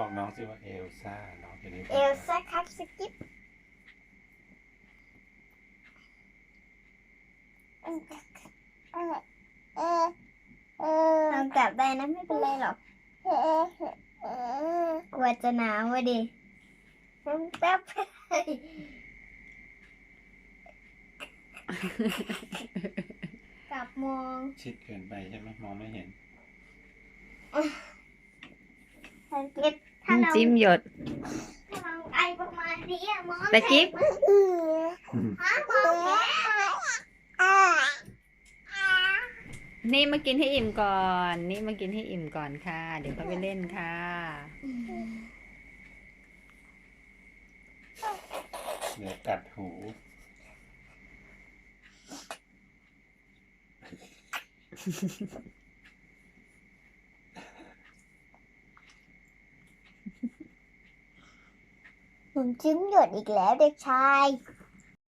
บอกน้องสิว่าเอลซ่าน้องจะได้เอลซ่าครับสกิปลองจับได้นะไม่เป็นไรหรอกกลัวจะหนาวอะดิแป๊บกลับมอง ชิดเกินไปใช่ไหมมองไม่เห็น สังเกตถ้าเราจิ้มหยดถ้าเราไอประมาณนี้อะมองตะกิ๊บฮะมองแค่นี่มากินให้อิ่มก่อน นี่มากินให้อิ่มก่อนค่ะ เดี๋ยวเขาไปเล่นค่ะเดี๋ยวกัดหู ผมจิ้มหยดอีกแล้วเด็กชาย